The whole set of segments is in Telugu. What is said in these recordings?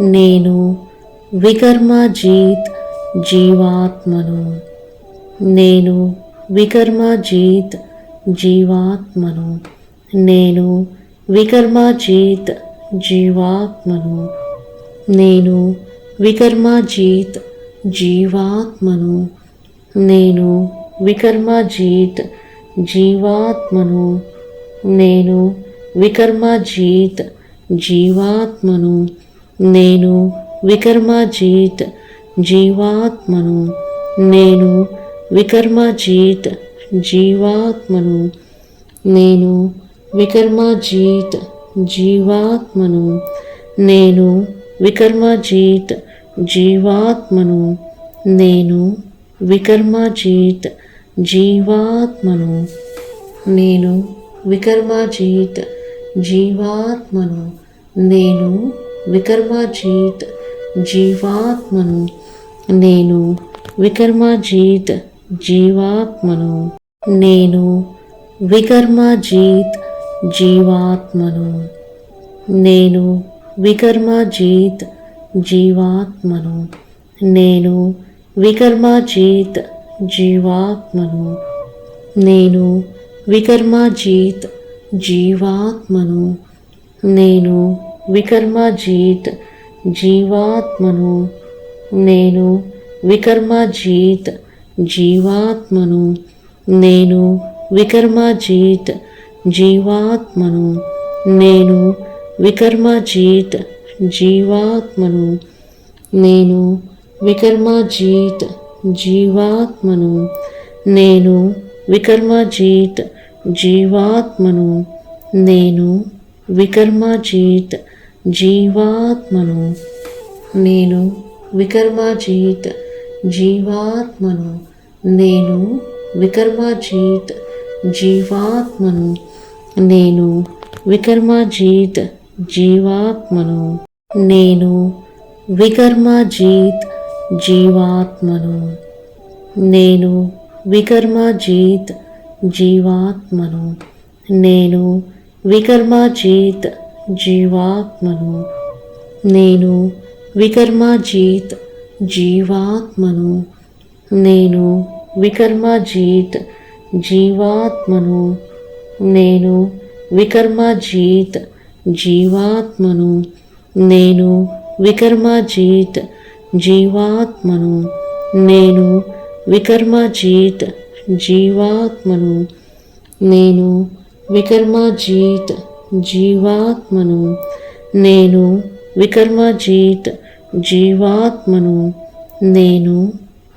నేను వికర్మజీత్ జీవాత్మను. నేను వికర్మజీత్ జీవాత్మను. నేను వికర్మజీత్ జీవాత్మను. నేను వికర్మజీత్ జీవాత్మను. నేను వికర్మజీత్ జీవాత్మను. నేను వికర్మజీత్ జీవాత్మను. నేను వికర్మజీత్ జీవాత్మను. నేను వికర్మజీత్ జీవాత్మను. నేను వికర్మజీత్ జీవాత్మను. నేను వికర్మజీత్ జీవాత్మను. నేను వికర్మజీత్ జీవాత్మను. నేను వికర్మజీత్ జీవాత్మను. నేను వికర్మాజీత్ జీవాత్మను. నేను వికర్మాజీత్ జీవాత్మను. నేను వికర్మాజీత్ జీవాత్మను. నేను వికర్మాజీత్ జీవాత్మను. నేను వికర్మాజీత్ జీవాత్మను. నేను వికర్మాజీత్ జీవాత్మను. నేను వికర్మజీత్ జీవాత్మను. నేను వికర్మజీత్ జీవాత్మను. నేను వికర్మజీత్ జీవాత్మను. నేను వికర్మజీత్ జీవాత్మను. నేను వికర్మజీత్ జీవాత్మను. నేను వికర్మజీత్ జీవాత్మను. నేను వికర్మజీత్ జీవాత్మను. నేను వికర్మాజీత్ జీవాత్మను. నేను వికర్మాజీత్ జీవాత్మను. నేను వికర్మాజీత్ జీవాత్మను. నేను వికర్మాజీత్ జీవాత్మను. నేను వికర్మాజీత్ జీవాత్మను. నేను వికర్మాజీత్ జీవాత్మను. నేను వికర్మజీత్ జీవాత్మను. నేను వికర్మజీత్ జీవాత్మను. నేను వికర్మజీత్ జీవాత్మను. నేను వికర్మజీత్ జీవాత్మను. నేను వికర్మజీత్ జీవాత్మను. నేను వికర్మజీత్ జీవాత్మను నేను వికర్మజీత్ జీవాత్మను నేను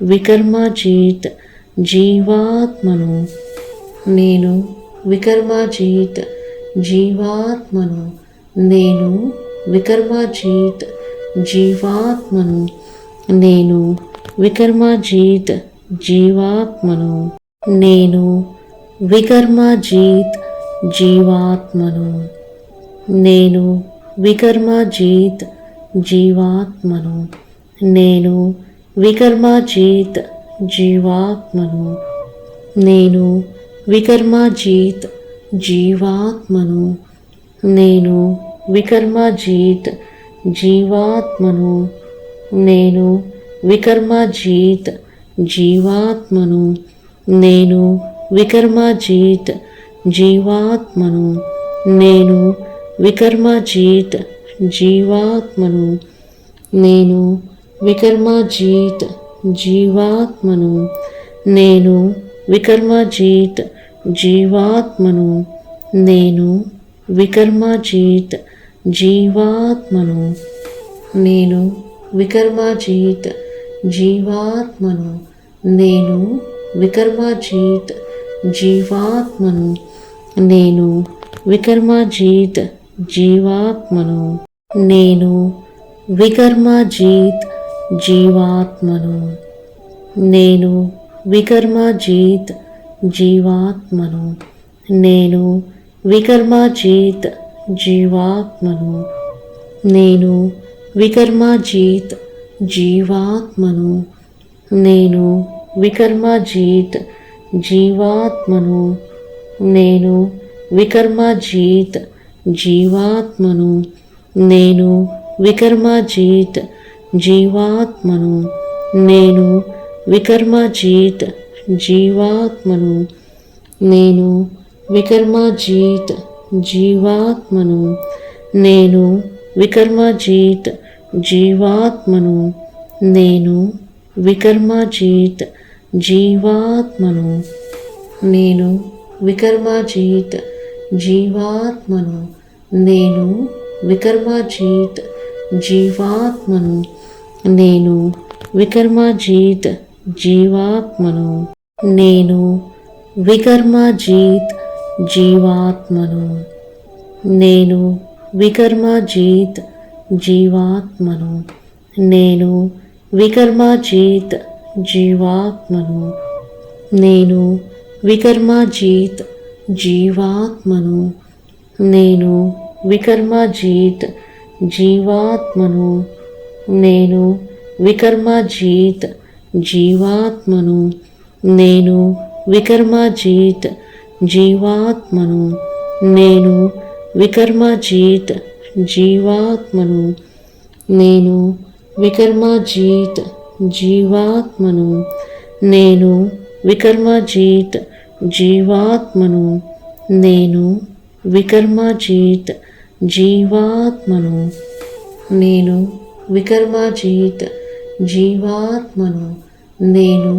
వికర్మజీత్ జీవాత్మను నేను వికర్మజీత్ జీవాత్మను నేను వికర్మజీత్ జీవాత్మను నేను వికర్మజీత్ జీవాత్మను నేను వికర్మజీత్ జీవాత్మను. నేను వికర్మజీత్ జీవాత్మను. నేను వికర్మజీత్ జీవాత్మను. నేను వికర్మజీత్ జీవాత్మను. నేను వికర్మజీత్ జీవాత్మను. నేను వికర్మజీత్ జీవాత్మను. నేను వికర్మజీత్ జీవాత్మను నేను వికర్మజీత్ జీవాత్మను నేను వికర్మజీత్ జీవాత్మను నేను వికర్మజీత్ జీవాత్మను నేను వికర్మజీత్ జీవాత్మను నేను వికర్మజీత్ జీవాత్మను నేను వికర్మజీత్ జీవాత్మను నేను వికర్మజీత్ జీవాత్మను. నేను వికర్మాజీత్ జీవాత్మను. నేను వికర్మాజీత్ జీవాత్మను. నేను వికర్మాజీత్ జీవాత్మను. నేను వికర్మాజీత్ జీవాత్మను. నేను వికర్మాజీత్ జీవాత్మను. నేను వికర్మాజీత్ జీవాత్మను. నేను వికర్మజీత్ జీవాత్మను. నేను వికర్మజీత్ జీవాత్మను. నేను వికర్మజీత్ జీవాత్మను. నేను వికర్మజీత్ జీవాత్మను. నేను వికర్మజీత్ జీవాత్మను. నేను వికర్మజీత్ జీవాత్మను. నేను వికర్మాజీత్ జీవాత్మను. నేను వికర్మాజీత్ జీవాత్మను. నేను వికర్మాజీత్ జీవాత్మను. నేను వికర్మాజీత్ జీవాత్మను. నేను వికర్మాజీత్ జీవాత్మను. నేను వికర్మాజీత్ జీవాత్మను. నేను వికర్మజీత్ జీవాత్మను. నేను వికర్మజీత్ జీవాత్మను. నేను వికర్మజీత్ జీవాత్మను. నేను వికర్మజీత్ జీవాత్మను. నేను వికర్మజీత్ జీవాత్మను. నేను వికర్మజీత్ జీవాత్మను. నేను వికర్మజీత్ జీవాత్మను నేను వికర్మజీత్ జీవాత్మను నేను వికర్మజీత్ జీవాత్మను నేను వికర్మజీత్ జీవాత్మను నేను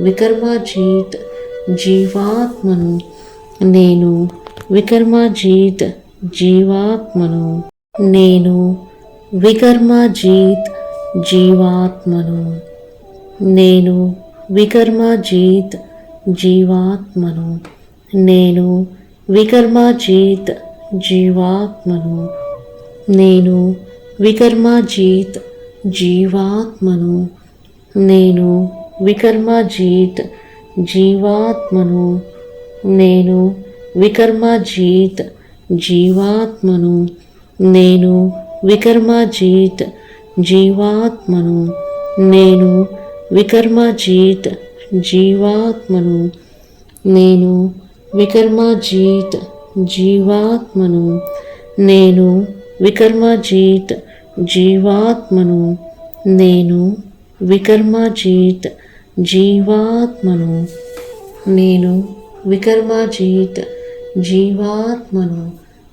వికర్మజీత్ జీవాత్మను నేను వికర్మజీత్ జీవాత్మను నేను వికర్మజీత్ జీవాత్మను నేను వికర్మజీత్ జీవాత్మను జీవాత్మను. నేను వికర్మాజీత్ జీవాత్మను. నేను వికర్మాజీత్ జీవాత్మను. నేను వికర్మాజీత్ జీవాత్మను. నేను వికర్మాజీత్ జీవాత్మను. నేను వికర్మాజీత్ జీవాత్మను. నేను వికర్మాజీత్ జీవాత్మను నేను వికర్మజీత్ జీవాత్మను నేను వికర్మజీత్ జీవాత్మను నేను వికర్మజీత్ జీవాత్మను నేను వికర్మజీత్ జీవాత్మను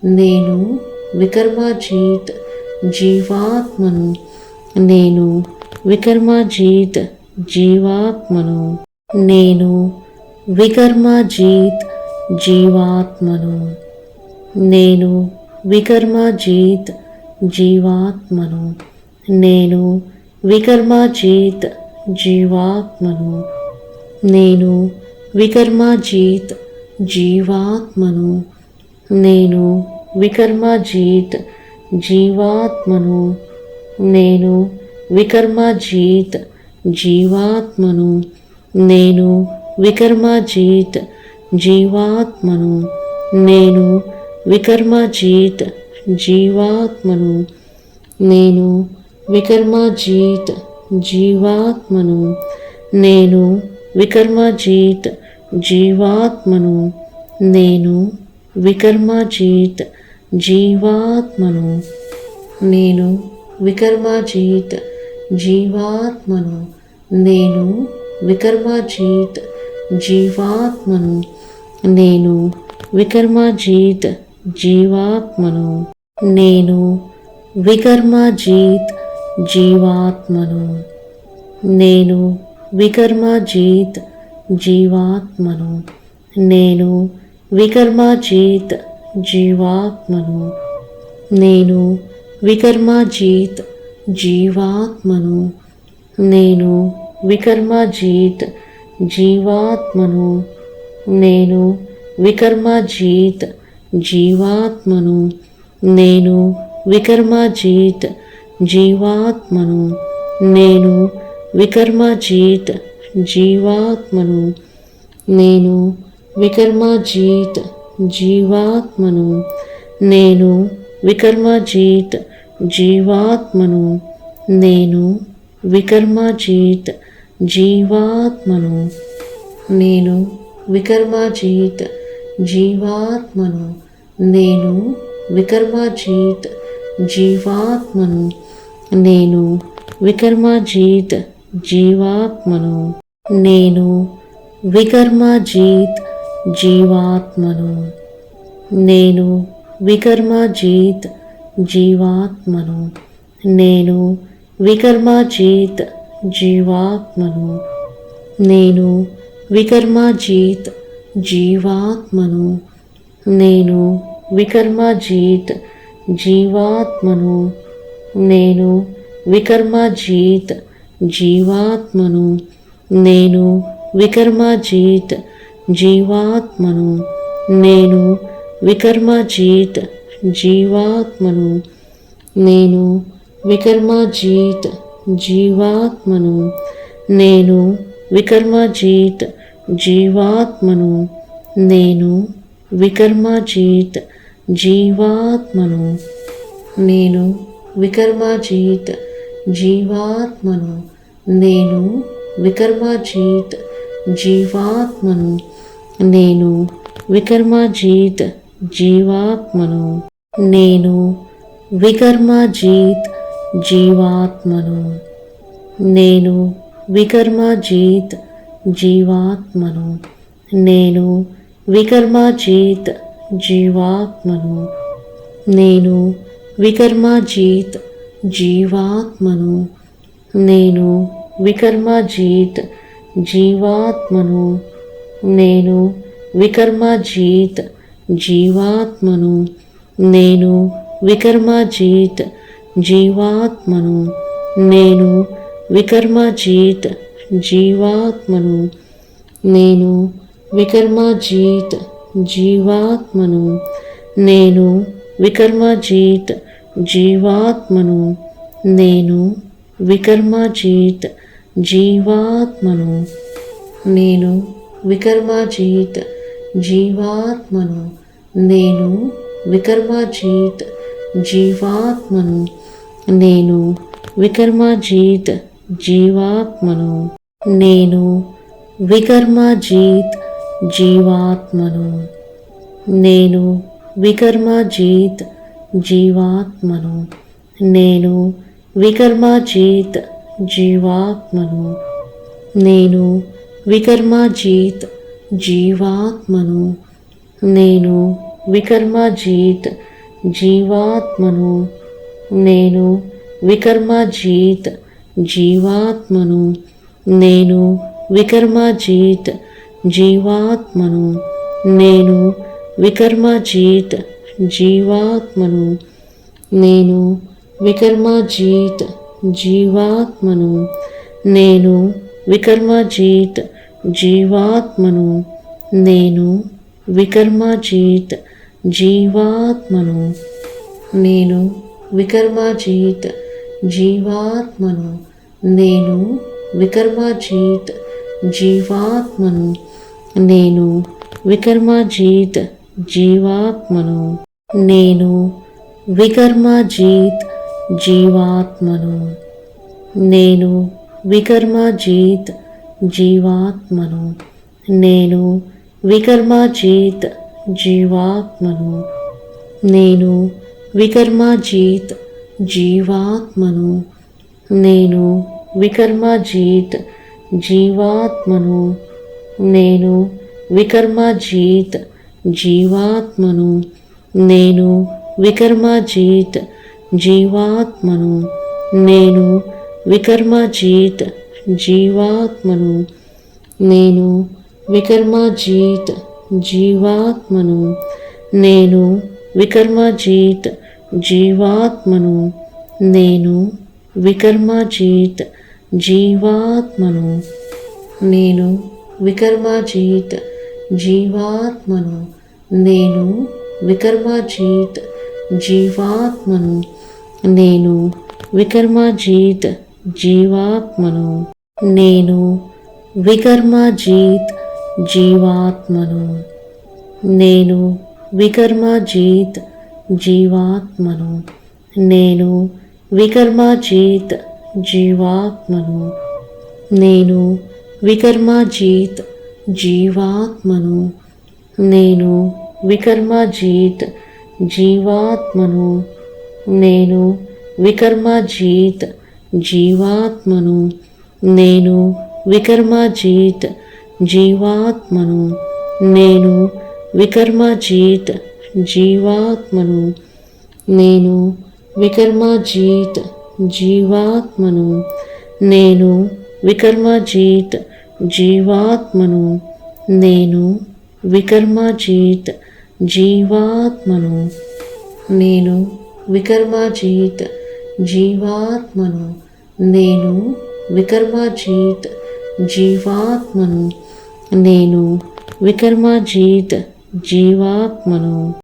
నేను వికర్మజీత్ జీవాత్మను నేను వికర్మజీత్ జీవాత్మను నేను వికర్మజీత్ జీవాత్మను. నేను వికర్మజీత్ జీవాత్మను. నేను వికర్మజీత్ జీవాత్మను. నేను వికర్మజీత్ జీవాత్మను. నేను వికర్మజీత్ జీవాత్మను. నేను వికర్మజీత్ జీవాత్మను. నేను వికర్మజీత్ జీవాత్మను. నేను వికర్మజీత్ జీవాత్మను. నేను వికర్మజీత్ జీవాత్మను. నేను వికర్మజీత్ జీవాత్మను. నేను వికర్మజీత్ జీవాత్మను. నేను వికర్మజీత్ జీవాత్మను. నేను వికర్మాజీత్ జీవాత్మను. నేను వికర్మాజీత్ జీవాత్మను. నేను వికర్మాజీత్ జీవాత్మను. నేను వికర్మాజీత్ జీవాత్మను. నేను వికర్మాజీత్ జీవాత్మను. నేను వికర్మాజీత్ జీవాత్మను. నేను వికర్మజీత్ జీవాత్మను. నేను వికర్మజీత్ జీవాత్మను. నేను వికర్మజీత్ జీవాత్మను. నేను వికర్మజీత్ జీవాత్మను. నేను వికర్మజీత్ జీవాత్మను. నేను వికర్మజీత్ జీవాత్మను. నేను వికర్మాజీత్ జీవాత్మను. నేను వికర్మాజీత్ జీవాత్మను. నేను వికర్మాజీత్ జీవాత్మను. నేను వికర్మాజీత్ జీవాత్మను. నేను వికర్మాజీత్ జీవాత్మను. నేను వికర్మాజీత్ జీవాత్మను. నేను వికర్మాజీత్ జీవాత్మను. నేను వికర్మాజీత్ జీవాత్మను. నేను వికర్మాజీత్ జీవాత్మను. నేను వికర్మాజీత్ జీవాత్మను. నేను వికర్మాజీత్ జీవాత్మను. నేను వికర్మాజీత్ జీవాత్మను. నేను వికర్మజీత్ జీవాత్మను. నేను వికర్మజీత్ జీవాత్మను. నేను వికర్మజీత్ జీవాత్మను. నేను వికర్మజీత్ జీవాత్మను. నేను వికర్మజీత్ జీవాత్మను. నేను వికర్మజీత్ జీవాత్మను. నేను వికర్మజీత్ జీవాత్మను. నేను వికర్మజీత్ జీవాత్మను. నేను వికర్మజీత్ జీవాత్మను. నేను వికర్మజీత్ జీవాత్మను. నేను వికర్మజీత్ జీవాత్మను. నేను వికర్మజీత్ జీవాత్మను. నేను వికర్మజీత్ జీవాత్మను నేను వికర్మజీత్ జీవాత్మను. నేను వికర్మజీత్ జీవాత్మను. నేను వికర్మజీత్ జీవాత్మను. నేను వికర్మజీత్ జీవాత్మను. నేను వికర్మజీత్ జీవాత్మను. నేను వికర్మజీత్ జీవాత్మను. నేను వికర్మజీత్ జీవాత్మను. నేను వికర్మాజీత్ జీవాత్మను. నేను వికర్మాజీత్ జీవాత్మను. నేను వికర్మజీత్ జీవాత్మను. నేను వికర్మాజీత్ జీవాత్మను. నేను వికర్మాజీత్ జీవాత్మను. నేను వికర్మజీత్ జీవాత్మను. నేను వికర్మజీత్ జీవాత్మను. నేను వికర్మజీత్ జీవాత్మను. నేను వికర్మజీత్ జీవాత్మను. నేను వికర్మజీత్ జీవాత్మను. నేను వికర్మజీత్ జీవాత్మను. నేను వికర్మజీత్ జీవాత్మను. నేను వికర్మాజీత్ జీవాత్మను. నేను వికర్మాజీత్ జీవాత్మను. నేను వికర్మాజీత్ జీవాత్మను. నేను వికర్మాజీత్ జీవాత్మను. నేను వికర్మాజీత్ జీవాత్మను. నేను వికర్మాజీత్ జీవాత్మను. నేను వికర్మజీత్ జీవాత్మను. నేను వికర్మజీత్ జీవాత్మను. నేను వికర్మజీత్ జీవాత్మను. నేను వికర్మజీత్ జీవాత్మను. నేను వికర్మజీత్ జీవాత్మను. నేను వికర్మజీత్ జీవాత్మను. నేను వికర్మజీత్ జీవాత్మను నేను వికర్మజీత్ జీవాత్మను నేను వికర్మజీత్ జీవాత్మను నేను వికర్మజీత్ జీవాత్మను నేను వికర్మజీత్ జీవాత్మను నేను వికర్మజీత్ జీవాత్మను నేను వికర్మజీత్ జీవాత్మను. నేను వికర్మజీత్ జీవాత్మను. నేను వికర్మజీత్ జీవాత్మను. నేను వికర్మజీత్ జీవాత్మను. నేను వికర్మజీత్ జీవాత్మను. నేను వికర్మజీత్ జీవాత్మను. నేను వికర్మాజీత్ జీవాత్మను. నేను వికర్మజీత్ జీవాత్మను. నేను వికర్మజీత్ జీవాత్మను. నేను వికర్మాజీత్ జీవాత్మను. నేను వికర్మజీత్ జీవాత్మను. నేను వికర్మాజీత్ జీవాత్మను. నేను వికర్మజీత్ जीवात्मनो --